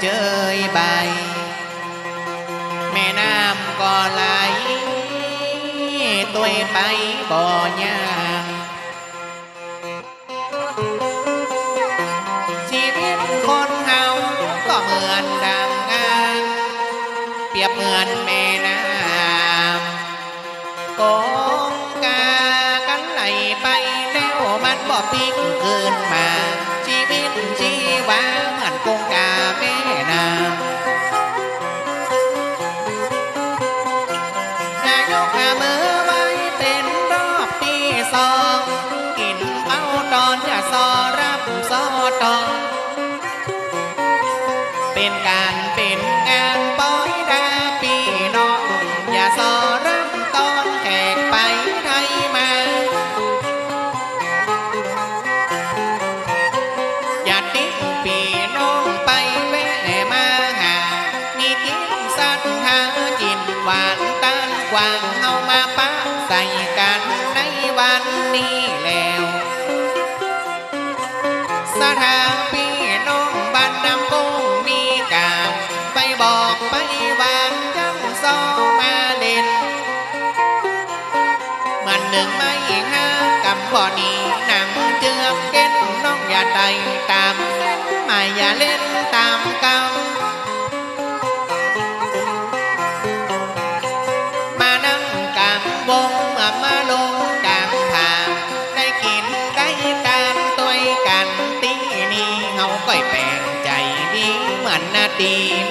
chơi bài. Mẹ nam còn lại tôi bay bò nhà. างเอามาปะใส่กันในวันนี้แล้ว สถานพี่น้องบ้านน้ำกุ้งมีกาไปบอกไปวางจังสองมาเด่น มันหนึ่งไม่ห้ากำบ่อนีหนังเจือกเด่นน้องอย่าใจตาม mà อย่าเล่นตามกำ ती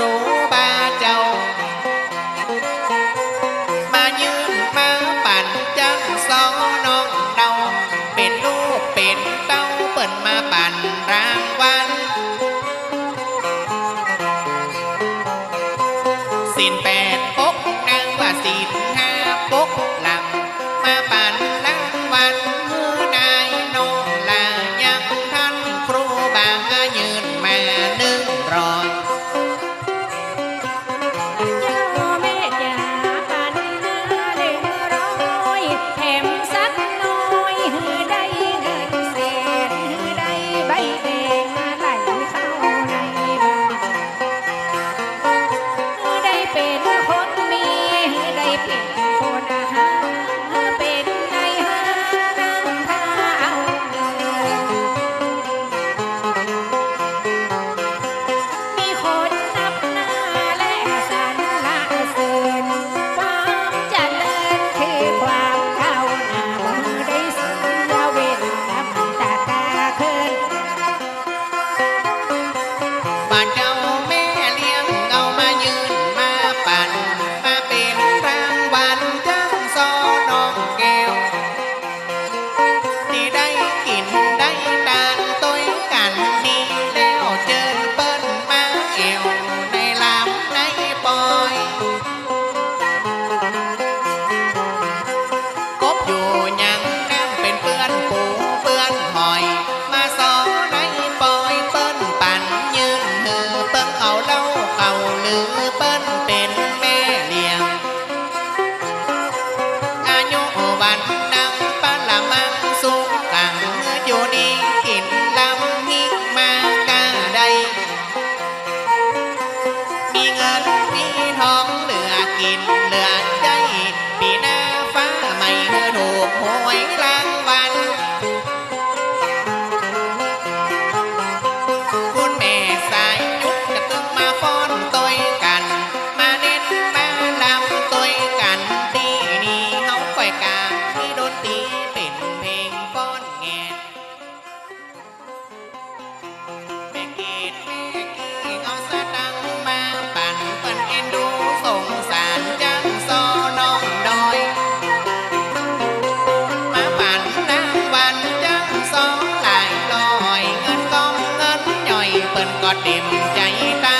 tomorrow ก็เต็